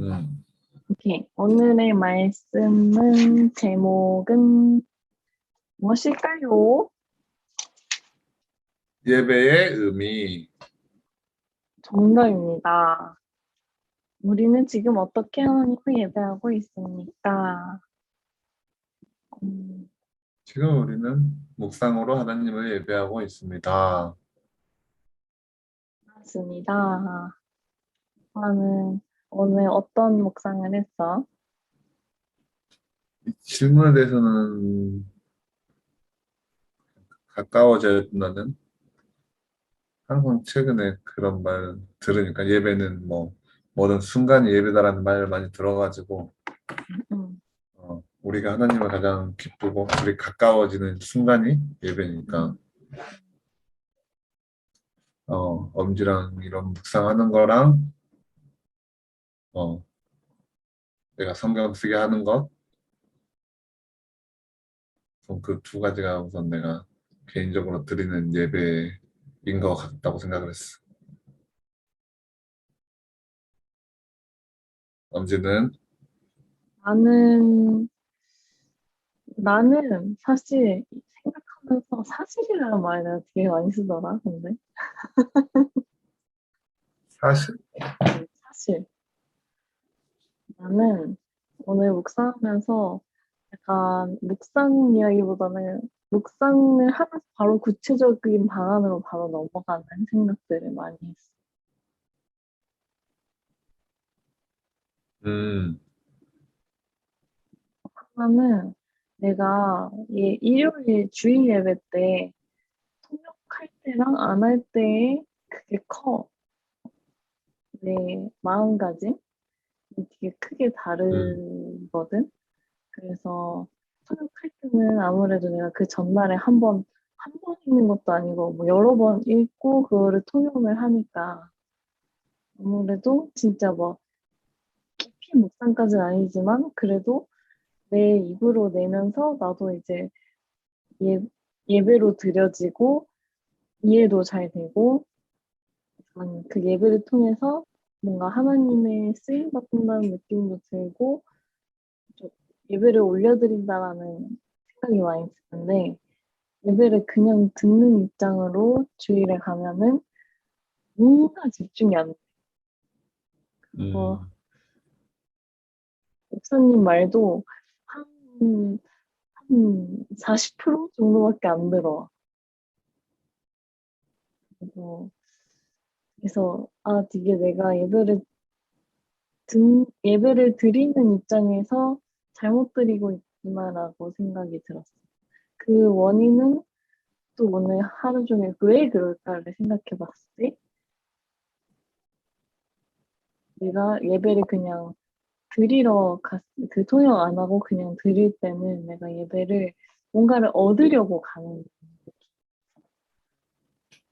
음, 오케이. 오늘의 말씀은 제목은 무엇일까요? 예배의 의미. 정답입니다. 우리는 지금 어떻게 하나님을 예배하고 있습니까? 음, 지금 우리는 묵상으로 하나님을 예배하고 있습니다. 맞습니다. 나는 오늘 어떤 묵상을 했어? 이 질문에 대해서는 가까워졌나는? 항상 최근에 그런 말 들으니까 예배는 뭐 모든 순간이 예배다라는 말을 많이 들어가지고 음, 어, 우리가 하나님을 가장 기쁘고 우리 가까워지는 순간이 예배니까. 어, 엄지랑 이런 묵상하는 거랑 어, 내가 성경 쓰게 하는 것? 그 두 가지가 우선 내가 개인적으로 드리는 예배인 것 같다고 생각을 했어. 엄지는? 나는 나는 사실 생각하면서 사실이라는 말을 되게 많이 쓰더라. 근데. 사실? 음, 사실 나는 오늘 묵상하면서 약간 묵상 이야기보다는 묵상을 하면서 바로 구체적인 방안으로 바로 넘어가는 생각들을 많이 했어. 음, 하나는 내가 이 일요일 주일 예배 때 통역할 때랑 안 할 때의 그게 커. 내 마음가짐? 되게 크게 다르거든. 그래서 통역할 때는 아무래도 내가 그 전날에 한 번, 한 번 읽는 것도 아니고 뭐 여러 번 읽고 그거를 통역을 하니까 아무래도 진짜 뭐 깊이 묵상까지는 아니지만 그래도 내 입으로 내면서 나도 이제 예, 예배로 드려지고 이해도 잘 되고 그 예배를 통해서 뭔가 하나님의 쓰임 받는다는 느낌도 들고 좀 예배를 올려드린다라는 생각이 많이 드는데 예배를 그냥 듣는 입장으로 주일에 가면은 뭔가 집중이 안 돼. 음, 어. 목사님 말도 한, 한 40% 정도밖에 안 들어. 그래서, 그래서, 아, 되게 내가 예배를, 든, 예배를 드리는 입장에서 잘못 드리고 있구나라고 생각이 들었어. 그 원인은 또 오늘 하루 종일 왜 그럴까를 생각해 봤을 때, 내가 예배를 그냥 드리러 갔, 그 통역 안 하고 그냥 드릴 때는 내가 예배를 뭔가를 얻으려고 가는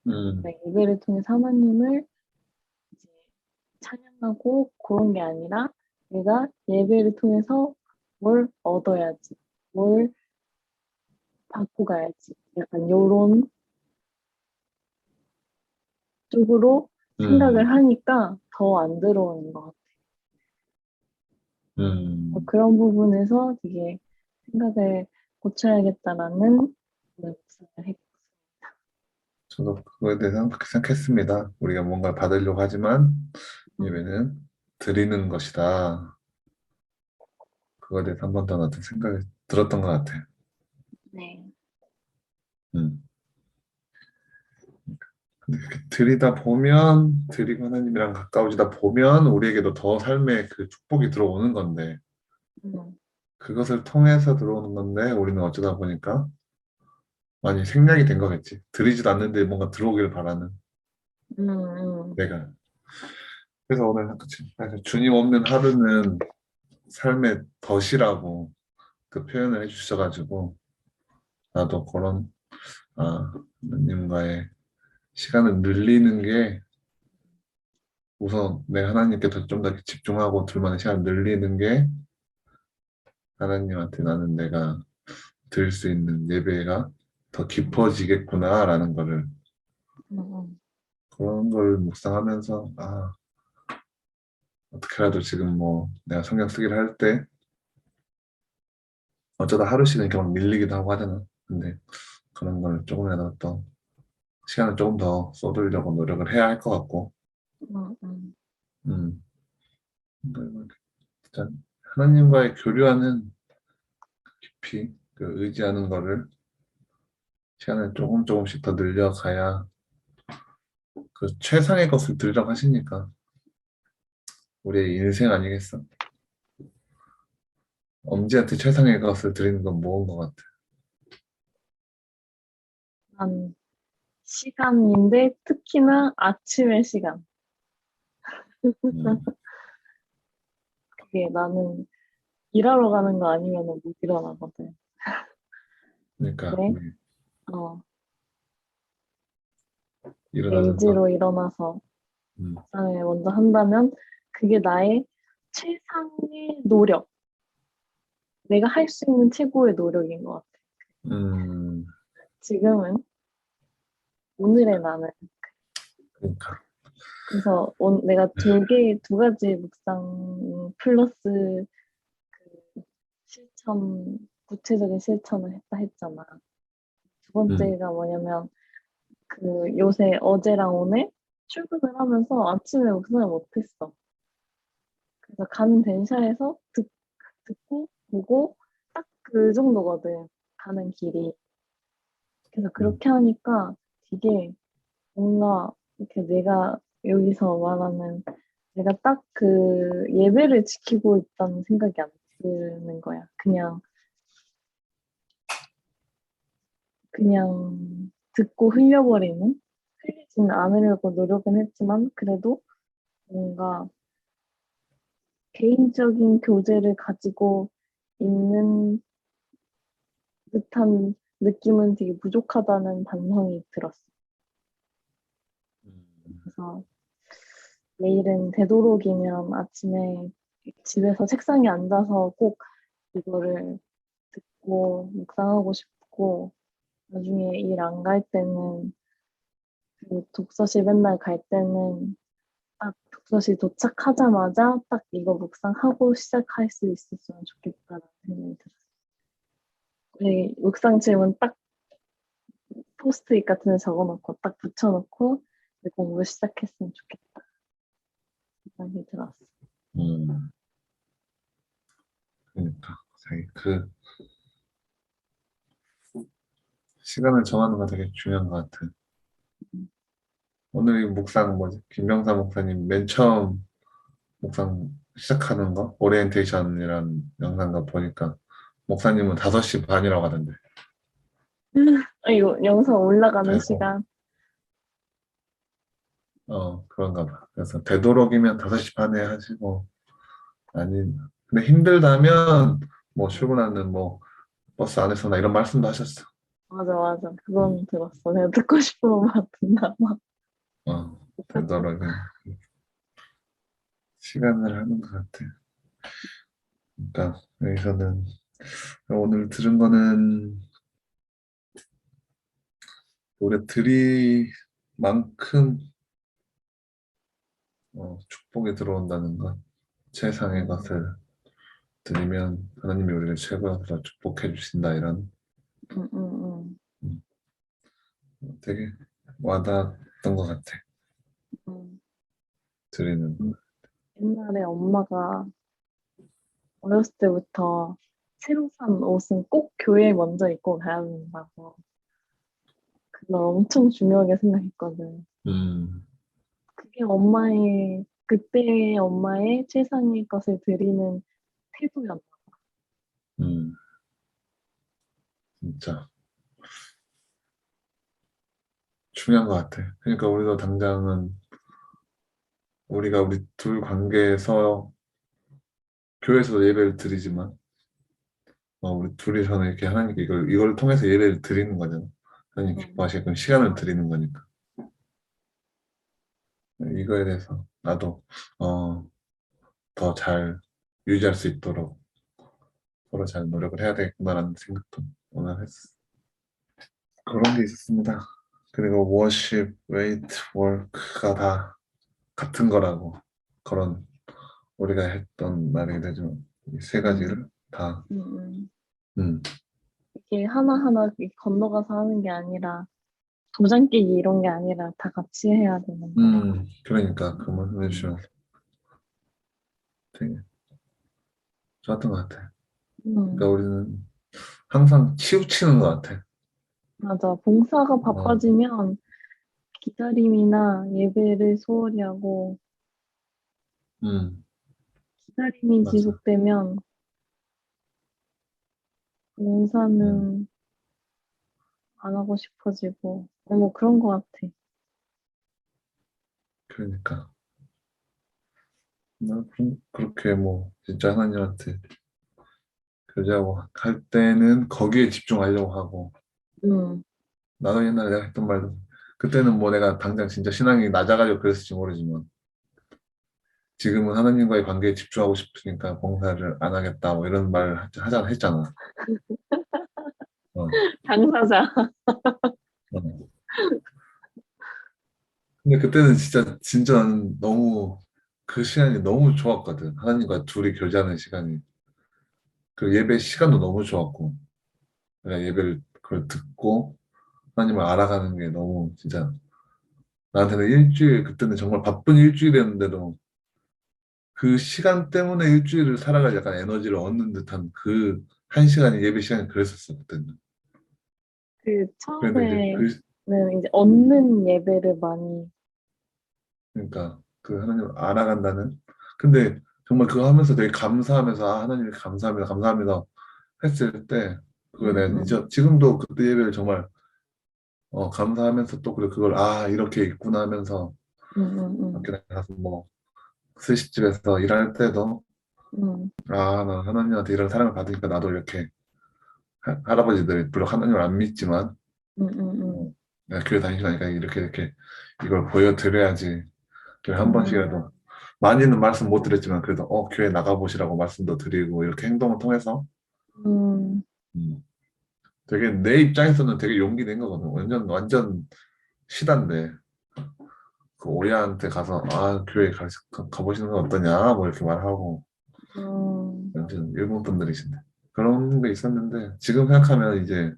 음, 네, 예배를 통해 하나님을 이제 찬양하고 그런 게 아니라 내가 예배를 통해서 뭘 얻어야지, 뭘 받고 가야지. 약간 요런 쪽으로 생각을 음, 하니까 더 안 들어오는 것 같아요. 음. 뭐 그런 부분에서 되게 생각을 고쳐야겠다라는 생각을 했고. 저도 그거에 대해서 그렇게 생각했습니다. 우리가 뭔가를 받으려고 하지만 음. 예배는 드리는 것이다. 그거에 대해서 한 번더 나도 생각이 들었던 것 같아요. 네. 음. 근데 드리다 보면 드리고 하나님이랑 가까워지다 보면 우리에게도 더 삶의 그 축복이 들어오는 건데 음. 그것을 통해서 들어오는 건데 우리는 어쩌다 보니까 많이 생략이 된 거겠지. 드리지도 않는데 뭔가 들어오길 바라는 음, 음. 내가. 그래서 오늘 그치. 그래서 주님 없는 하루는 삶의 덫이라고 그 표현을 해주셔가지고 나도 그런 아 하나님과의 시간을 늘리는 게 우선 내 하나님께 더 좀 더 집중하고 둘만의 시간을 늘리는 게 하나님한테 나는 내가 드릴 수 있는 예배가 더 깊어지겠구나라는 거를 음, 음. 그런 걸 묵상하면서 아 어떻게라도 지금 뭐 내가 성경 쓰기를 할 때 어쩌다 하루씩은 이렇게 막 밀리기도 하고 하잖아. 근데 그런 걸 조금이라도 또 시간을 조금 더 쏟으려고 노력을 해야 할 것 같고, 응, 응. 음. 그러니까 뭐 진짜 하나님과의 교류하는 깊이 그 의지하는 거를 시간을 조금 조금씩 더 늘려가야 그 최상의 것을 들으라고 하시니까 우리의 인생 아니겠어? 엄지한테 최상의 것을 드리는 건 뭐인 것 같아. 난 시간인데 특히나 아침의 시간. 음, 그게 나는 일하러 가는 거 아니면 못 일어나거든. 그러니까 네. 어, 일어나는. LG로 일어나서 음, 묵상을 먼저 한다면 그게 나의 최상의 노력. 내가 할 수 있는 최고의 노력인 것 같아. 음, 지금은 오늘의 나는 그러니까 그래서 온- 내가 두 개, 두 가지 묵상 플러스 그 실천, 구체적인 실천을 했다 했잖아. 두 번째가 뭐냐면 그 요새 어제랑 오늘 출근을 하면서 아침에 묵상을 못했어. 그래서 가는電車에서 듣, 듣고 보고 딱 그 정도거든. 가는 길이. 그래서 그렇게 하니까 되게 뭔가 이렇게 내가 여기서 말하는 내가 딱 그 예배를 지키고 있다는 생각이 안 드는 거야. 그냥 그냥 듣고 흘려버리는 흘리지는 않으려고 노력은 했지만 그래도 뭔가 개인적인 교제를 가지고 있는 듯한 느낌은 되게 부족하다는 반성이 들었어. 음, 그래서 내일은 되도록이면 아침에 집에서 책상에 앉아서 꼭 이거를 듣고 묵상하고 싶고 나중에 일 안 갈 때는 그 독서실 맨날 갈 때는 딱 독서실 도착하자마자 딱 이거 묵상하고 시작할 수 있었으면 좋겠다라는 생각이 들었어. 우리 묵상 질문 딱 포스트잇 같은 데 적어놓고 딱 붙여놓고 공부 시작했으면 좋겠다. 생각이 들었어. 음. 그러니까 그 시간을 정하는 거 되게 중요한 것 같아. 오늘 이 묵상 뭐지? 김병사 목사님 맨 처음 묵상 시작하는 거 오리엔테이션이라는 영상가 보니까 목사님은 5시 반이라고 하던데. 아, 이거 영상 올라가는 아이고. 시간. 어, 그런가 봐. 그래서 되도록이면 5시 반에 하시고, 아니, 근데 힘들다면, 뭐, 출근하는 뭐, 버스 안에서나 이런 말씀도 하셨어. 맞아, 맞아. 그건 들었어. 내가 듣고 싶은 말 듣나 봐. 어, 되도록이면. 시간을 하는 것 같아. 그러니까, 여기서는, 오늘 들은 거는, 우리가 드릴 만큼, 어, 축복이 들어온다는 것, 최상의 것을 드리면 하나님이 우리를 최고로 축복해 주신다 이런 응, 응, 응. 되게 와닿았던 것 같아. 응. 드리는 옛날에 엄마가 어렸을 때부터 새로 산 옷은 꼭 교회에 먼저 입고 가야 된다고. 그걸 엄청 중요하게 생각했거든. 음, 그게 엄마의, 그때의 엄마의 최상의 것을 드리는 태도였나 봐. 음, 진짜 중요한 것 같아. 그러니까 우리도 당장은 우리가 우리 둘 관계에서 교회에서도 예배를 드리지만 어, 우리 둘이서는 이렇게 하나님께 이걸 이걸 통해서 예배를 드리는 거잖아. 하나님 기뻐하시게끔 시간을 드리는 거니까. 이거에 대해서 나도 어, 더 잘 유지할 수 있도록 서로 잘 노력을 해야 되겠구나라는 생각도 오늘 했어. 그런 게 있었습니다. 그리고 워십, 웨이트, 월크가 다 같은 거라고 그런 우리가 했던 말이 되지만 이세 가지를 다 음, 음. 음, 이게 하나하나 건너가서 하는 게 아니라 도장 깨기 이런 게 아니라 다 같이 해야 되는 거야. 음, 그러니까 그 말씀 해주시면 되게 좋았던 것 같아. 음, 그러니까 우리는 항상 치우치는 것 같아. 맞아. 봉사가 바빠지면 기다림이나 예배를 소홀히 하고 음, 기다림이 맞아. 지속되면 봉사는 음. 안 하고 싶어지고 어, 뭐 그런 것 같아. 그러니까 나 그- 그렇게 뭐 진짜 하나님한테 교제하고 할 때는 거기에 집중하려고 하고 음, 나도 옛날에 내가 했던 말도 그때는 뭐 내가 당장 진짜 신앙이 낮아가지고 그랬을지 모르지만 지금은 하나님과의 관계에 집중하고 싶으니까 봉사를 안 하겠다 뭐 이런 말을 하- 하자 했잖아. 어, 당사자. 어. 근데 그때는 진짜 진짜 너무 그 시간이 너무 좋았거든. 하나님과 둘이 교제하는 시간이 그 예배 시간도 너무 좋았고 내가 예배를 그걸 듣고 하나님을 알아가는 게 너무 진짜 나한테는 일주일 그때는 정말 바쁜 일주일이었는데도 그 시간 때문에 일주일을 살아갈 약간 에너지를 얻는 듯한 그 한 시간이 예배 시간이 그랬었어 그때는. 그 그런데 이제 처음에는 그 이제 얻는 예배를 많이 그러니까 그 하나님을 알아간다는. 근데 정말 그거 하면서 되게 감사하면서 아 하나님 감사합니다 감사합니다 했을 때 그거 내가 음, 음. 이제 지금도 그때 예배를 정말 어 감사하면서 또 그래 그걸 아 이렇게 있구나 하면서 음, 음, 음, 나가서 뭐 스시집에서 일할 때도 음, 아 나 하나님한테 이런 사랑을 받으니까 나도 이렇게 하- 할아버지들 물론 하나님을 안 믿지만 음, 음, 음. 내가 교회 다니고 나니까 이렇게 이렇게 이걸 보여드려야지 교회 한 음. 번씩이라도 많이는 말씀 못 드렸지만 그래도 어 교회 나가보시라고 말씀도 드리고 이렇게 행동을 통해서. 음, 음, 되게 내 입장에서는 되게 용기 낸 거거든 완전 완전 시단데. 그 오야한테 가서 아 교회 가, 가- 가보시는 건 어떠냐? 뭐 이렇게 말하고. 음, 완전 일본 분들이신데. 그런 게 있었는데 지금 생각하면 이제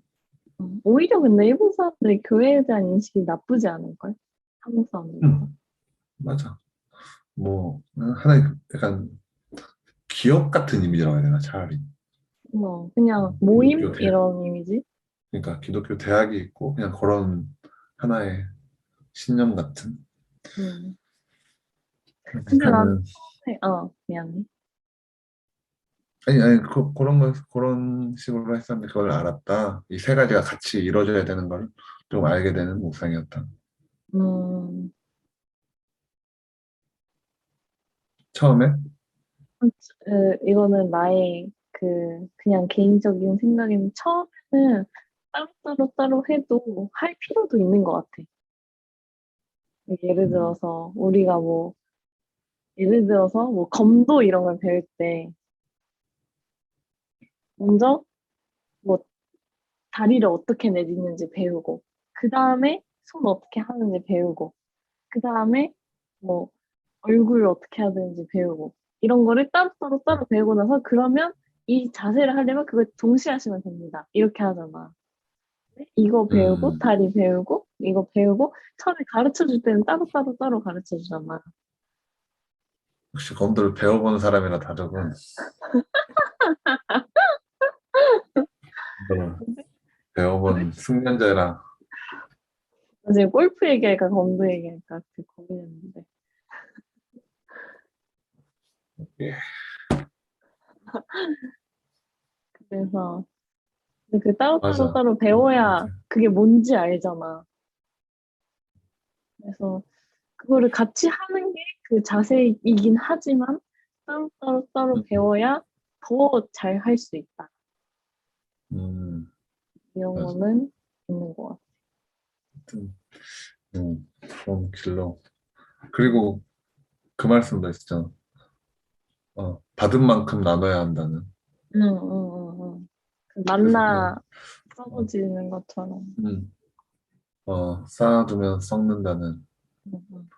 음. 오히려 근데 일본 사람들이 교회에 대한 인식이 나쁘지 않을걸? 한국 사람들. 음, 맞아 뭐 하나의 약간 기업 같은 이미지라고 해야 되나 차라리 뭐 그냥 음, 모임 기독교 대학. 이런 이미지? 그러니까 기독교 대학이 있고 그냥 그런 하나의 신념 같은 음. 근데 난- 네, 어 미안해. 아니 아니 그, 그런 거 그런 식으로 했었는데 그걸 알았다 이 세 가지가 같이 이루어져야 되는 걸 좀 알게 되는 묵상이었다 음, 처음에 그, 이거는 나의 그 그냥 개인적인 생각인데 처음에는 따로따로 따로 해도 할 필요도 있는 것 같아. 예를 음. 들어서 우리가 뭐 예를 들어서 뭐 검도 이런 걸 배울 때 먼저 뭐 다리를 어떻게 내딛는지 배우고 그 다음에 손 어떻게 하는지 배우고 그 다음에 뭐 얼굴 어떻게 해야 되는지 배우고 이런 거를 따로따로 따로 배우고 나서 그러면 이 자세를 하려면 그걸 동시에 하시면 됩니다. 이렇게 하잖아. 이거 배우고 음. 다리 배우고 이거 배우고 처음에 가르쳐 줄 때는 따로따로 따로 가르쳐 주잖아. 혹시 검도를 배워본 사람이라 다르군 배워본 숙련자라 나 지금 골프 얘기할까 검도 얘기할까 되게 고민했는데 예. 그래서 그 따로따로 맞아. 따로 배워야 맞아. 그게 뭔지 알잖아. 그래서 그거를 같이 하는 게 그 자세이긴 하지만 따로따로 따로 음. 배워야 더 잘 할 수 있다. 음. 거는 있는 것 같아. 하여튼, 음, 그런 길로 그리고 그 말씀도 있었잖아 어, 받은 만큼 나눠야 한다는 응, 응, 응, 응. 그 만나 썩어지는 것처럼. 음, 어, 쌓아두면 썩는다는 응, 응.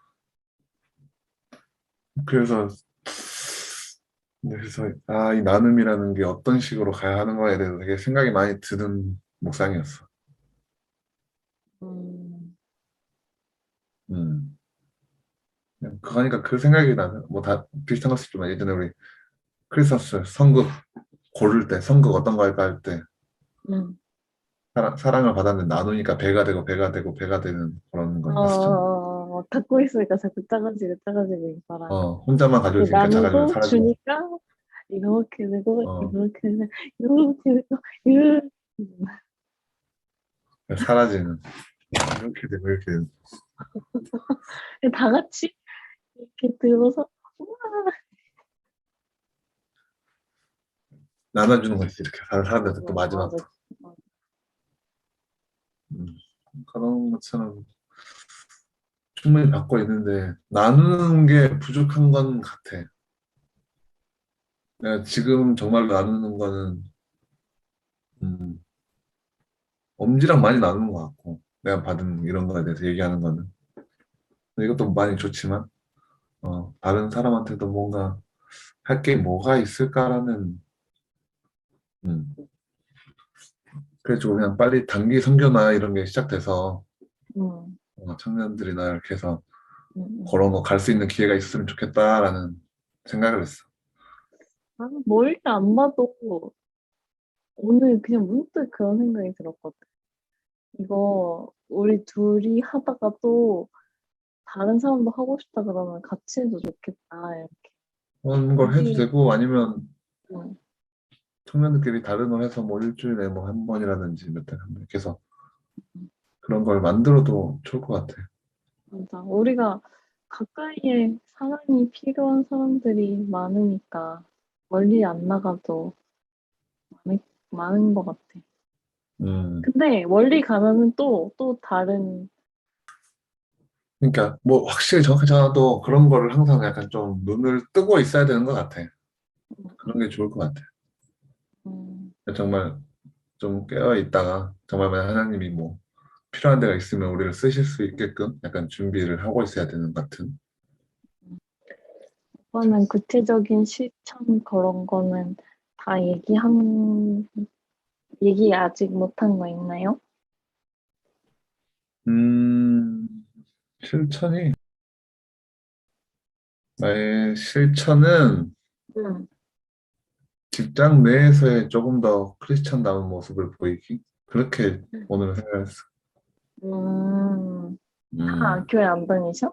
그래서 그래서 아, 이 나눔이라는 게 어떤 식으로 가야 하는 거에 대해서 되게 생각이 많이 드는 묵상이었어. 음, 음. 그거니까 그 생각이 나는 뭐 다 비슷한 것 같지만 예전에 우리 크리스마스 성극 고를 때 성극 어떤 거 할까 할때 음. 사랑, 사랑을 받았는데 나누니까 배가 되고 배가 되고 배가 되는 그런 거 어, 있었잖아. 어, 어, 갖고 있으니까 자꾸 작아지고 작아지고 있어라. 어, 혼자만 가지고 있으니까 작아지고 사라지고. 주니까 이렇게 되고 어. 이렇게 되고 이렇게 되고 이렇게 사라지는. 이렇게 되고 이렇게 되는. 다 같이 이렇게 들어서 우와. 나눠주는 거지 이렇게. 사는 사람들한테 또 마지막 맞아. 음, 그런 것처럼 충분히 받고 있는데 나누는 게 부족한 건 같아. 내가 지금 정말로 나누는 거는 음, 엄지랑 많이 나누는 것 같고 내가 받은 이런 거에 대해서 얘기하는 거는. 이것도 많이 좋지만 어, 다른 사람한테도 뭔가 할 게 뭐가 있을까라는 음. 그래가지고 그냥 빨리 단기 선교나 이런 게 시작돼서 음, 어, 청년들이나 이렇게 해서 음, 음. 그런 거 갈 수 있는 기회가 있으면 좋겠다라는 생각을 했어. 아, 멀리 안 봐도 오늘 그냥 문득 그런 생각이 들었거든. 이거 우리 둘이 하다가 또 다른 사람도 하고 싶다 그러면 같이 해도 좋겠다 이렇게. 그런 걸 해도 하긴. 되고 아니면 응. 청년들끼리 다른 걸 해서 뭐 일주일에 뭐 한 번이라든지 몇 달에 한번 이렇게 해서 그런 걸 만들어도 좋을 것 같아. 맞아. 우리가 가까이에 사랑이 필요한 사람들이 많으니까 멀리 안 나가도 많은, 많은 것 같아. 음. 근데 멀리 가면은 또, 또 다른, 그러니까 뭐 확실히 정확하지 않아도 그런 거를 항상 약간 좀 눈을 뜨고 있어야 되는 것 같아. 그런 게 좋을 것 같아. 음, 정말 좀 깨어 있다가 정말 만약 하나님이 뭐 필요한 데가 있으면 우리를 쓰실 수 있게끔 약간 준비를 하고 있어야 되는 것 같은. 오빠는 구체적인 실천 그런 거는 다 얘기한, 얘기 아직 못한 거 있나요? 음, 실천이 나의 실천은 응. 직장 내에서의 조금 더 크리스천다운 모습을 보이기 그렇게 음. 오늘 생각했어. 음, 음, 아, 교회 안 다니셔?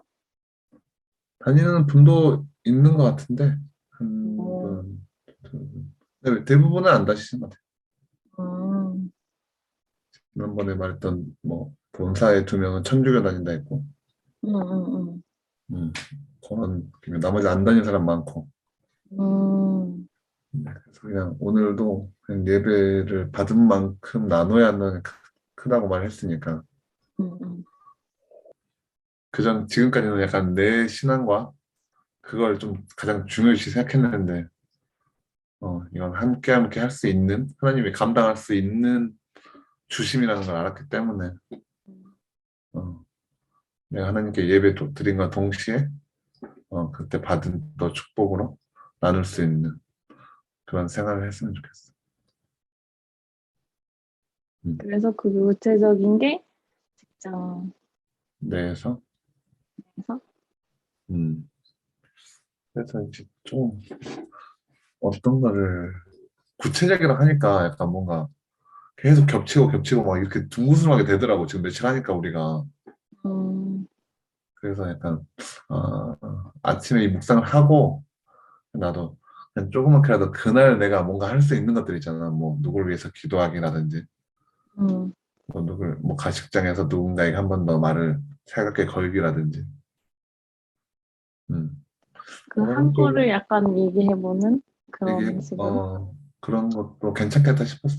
다니는 분도 있는 것 같은데 한 오. 분, 두 분. 근데 대부분은 안 다니시는 것 같아요. 음, 지난번에 말했던 뭐 본사에 두 명은 천주교 다닌다 했고, 음, 음, 음, 그런 나머지 안 다니는 사람 많고. 음, 네, 그래서 그냥 오늘도 그냥 예배를 받은 만큼 나눠야 하는 크- 크다고 말했으니까. 음, 음, 그전 지금까지는 약간 내 신앙과 그걸 좀 가장 중요시 생각했는데 어 이건 함께 함께 할 수 있는 하나님이 감당할 수 있는 주심이라는 걸 알았기 때문에 어 하나님께 예배 도- 드린과 동시에 어 그때 받은 또 축복으로 나눌 수 있는 그런 생활을 했으면 좋겠어. 그래서 그 구체적인 게 직장에서? 내에서? 음. 그래서 이제 좀 어떤 거를 구체적이라 하니까 약간 뭔가 계속 겹치고 겹치고 막 이렇게 둥그스름하게 되더라고. 지금 며칠 하니까 우리가 음, 그래서 약간 어, 아침에 이 묵상을 하고 나도 그냥 조그맣게라도 그날 내가 뭔가 할 수 있는 것들 있잖아. 뭐 누구를 위해서 기도하기라든지. 음, 뭐 누굴 뭐 가식장에서 누군가에게 한 번 더 말을 살갑게 걸기라든지. 음. 그 그런 한 거를 약간 얘기해보는 그런 이게 식으로. 어 그런 것도 괜찮겠다 싶었어.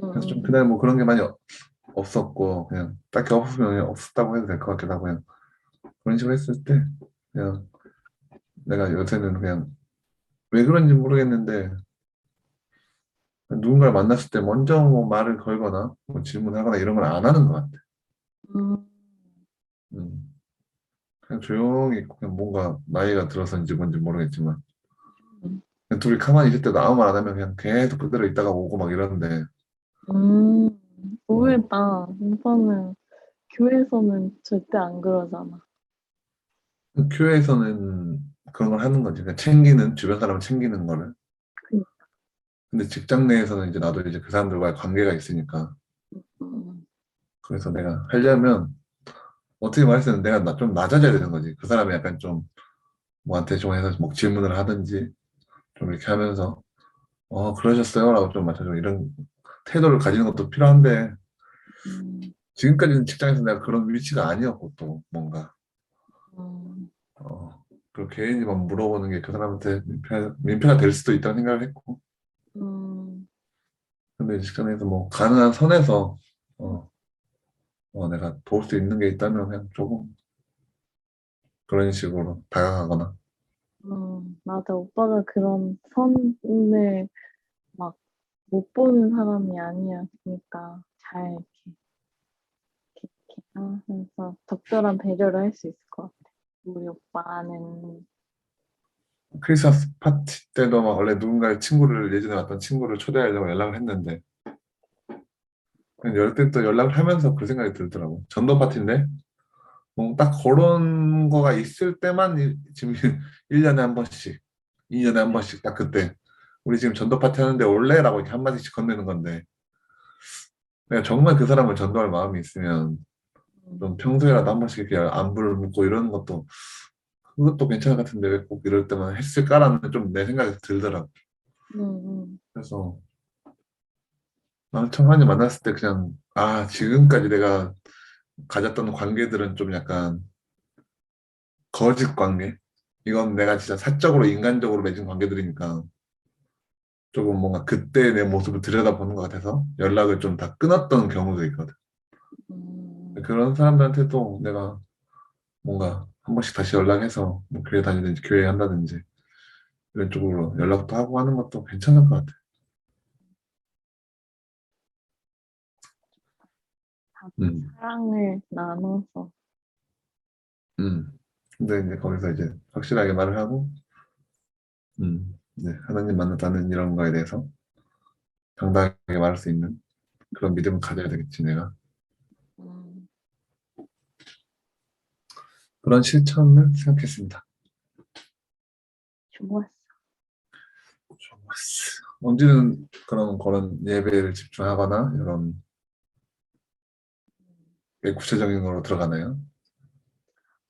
그래서 좀 음, 그날 뭐 그런 게 많이 없- 없었고 그냥 딱히 없으면 그냥 없었다고 해도 될 것 같기도 하고 그냥 그런 식으로 했을 때 그냥 내가 요새는 그냥 왜 그런지 모르겠는데 누군가를 만났을 때 먼저 뭐 말을 걸거나 뭐 질문하거나 이런 걸 안 하는 것 같아. 음, 음. 그냥 조용히 있고 그냥 뭔가 나이가 들어서인지 뭔지 모르겠지만 음. 둘이 가만히 있을 때도 아무 말 안 하면 그냥 계속 그대로 있다가 오고 막 이러는데 음, 의외다. 오빠는 교회에서는 절대 안 그러잖아. 교회에서는 그런 걸 하는 거지. 그냥 챙기는 주변 사람을 챙기는 거를. 그니까. 근데 직장 내에서는 이제 나도 이제 그 사람들과의 관계가 있으니까 음, 그래서 내가 하려면 어떻게 말했으면 내가 나- 좀 낮아져야 되는 거지. 그 사람이 약간 좀 뭐한테 좀 해서 뭐 질문을 하든지 좀 이렇게 하면서 어 그러셨어요? 라고 좀 맞춰줘. 이런 태도를 가지는 것도 필요한데 음, 지금까지는 직장에서 내가 그런 위치가 아니었고 또 뭔가. 음, 어, 그 괜히 막 물어보는 게 그 사람한테 민폐, 민폐가 될 수도 있다는 생각을 했고. 음, 근데 직장에서 뭐 가능한 선에서 어, 어, 내가 도울 수 있는 게 있다면 그냥 조금 그런 식으로 다가가거나. 음, 맞아. 오빠가 그런 선을 막 못 보는 사람이 아니었으니까 잘 이렇게 하면서 적절한 배려를 할 수 있을 것 같아. 우리 오빠는? 크리스마스 파티 때도 막 원래 누군가의 친구를 예전에 왔던 친구를 초대하려고 연락을 했는데 그냥 열때 또 연락을 하면서 그 생각이 들더라고. 전도 파티인데? 뭐 딱 그런 거가 있을 때만 이- 지금 1년에 한 번씩 2년에 한 번씩 딱 그때 우리 지금 전도 파티 하는데 올래라고 이렇게 한마디씩 건네는 건데 내가 정말 그 사람을 전도할 마음이 있으면 음, 좀 평소에라도 한 번씩 이렇게 안부를 묻고 이러는 것도 그것도 괜찮을 것 같은데 왜 꼭 이럴 때만 했을까라는 좀 내 생각이 들더라고. 음, 음, 그래서 나는 청한이 만났을 때 그냥 아 지금까지 내가 가졌던 관계들은 좀 약간 거짓 관계? 이건 내가 진짜 사적으로 인간적으로 맺은 관계들이니까 조금 뭔가 그때 내 모습을 들여다보는 것 같아서 연락을 좀 다 끊었던 경우도 있거든. 음, 그런 사람들한테도 내가 뭔가 한 번씩 다시 연락해서 뭐 교회 다니든지 교회 한다든지 이런 쪽으로 연락도 하고 하는 것도 괜찮을 것 같아 음. 사랑을 나눠서 음. 근데 이제 거기서 이제 확실하게 말을 하고, 음, 이제 하나님 만났다는 이런 거에 대해서 당당하게 말할 수 있는 그런 믿음을 가져야 되겠지, 내가. 음, 그런 실천을 생각했습니다. 좋았어. 좋았어. 언제는 그런, 그런 예배를 집중하거나 이런 게 구체적인 거로 들어가나요?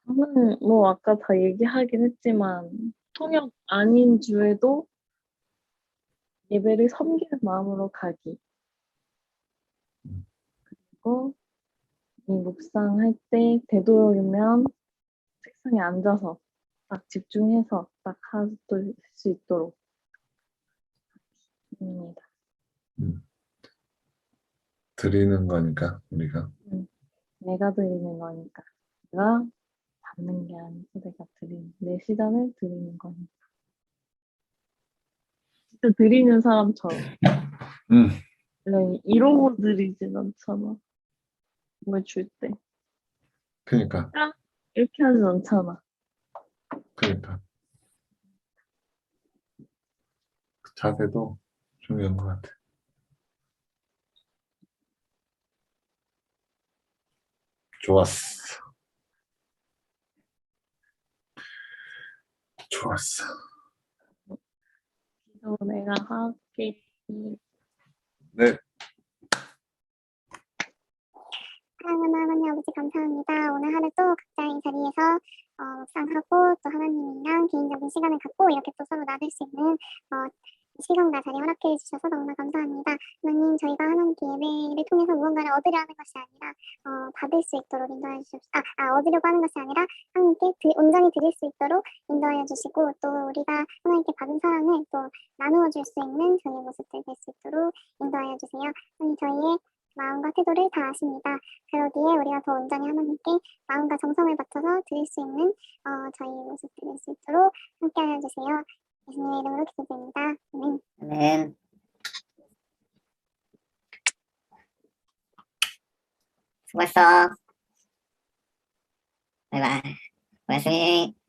저는 뭐 아까 다 얘기하긴 했지만 통역 아닌 주에도 예배를 섬기는 마음으로 가기. 그리고 이 묵상할 때 되도록이면 책상에 앉아서 딱 집중해서 딱 할 수 있도록 합니다. 드리는 거니까, 우리가. 내가 드리는 거니까. 내가 받는 게 아니고 내가 드리는, 내 시간을 드리는 거니까. 진짜 드리는 사람처럼. 음, 원래 이러고 드리진 않잖아. 뭘 줄 때. 그니까, 이렇게 하진 않잖아. 그니까. 그 자세도 중요한 것 같아. 좋았어. 좋았어. 기도 내가 할게. 네, 사랑하는 하나님 아버지 감사합니다. 오늘 하루 또 각자의 자리에서 어, 묵상하고 또 하나님이랑 개인적인 시간을 갖고 이렇게 또 서로 나눌 수 있는 어, 시간과 자리 허락해 주셔서 너무나 감사합니다. 하나님 저희가 하나님께 예배를 통해서 무언가를 얻으려 하는 것이 아니라 어, 받을 수 있도록 인도해 주십시오. 아, 아 얻으려고 하는 것이 아니라 하나님께 드- 온전히 드릴 수 있도록 인도하여 주시고 또 우리가 하나님께 받은 사랑을 또 나누어 줄 수 있는 저희의 모습들 될 수 있도록 인도하여 주세요. 하나님 저희의 마음과 태도를 다 아십니다. 그러기에 우리가 더 온전히 하나님께 마음과 정성을 바쳐서 드릴 수 있는 어, 저희의 모습 드릴 수 있도록 함께 하여 주세요. 예수님의 이름으로 기도드립니다. 아멘. 아멘. 수고했어. 바이바이. 고맙습니다.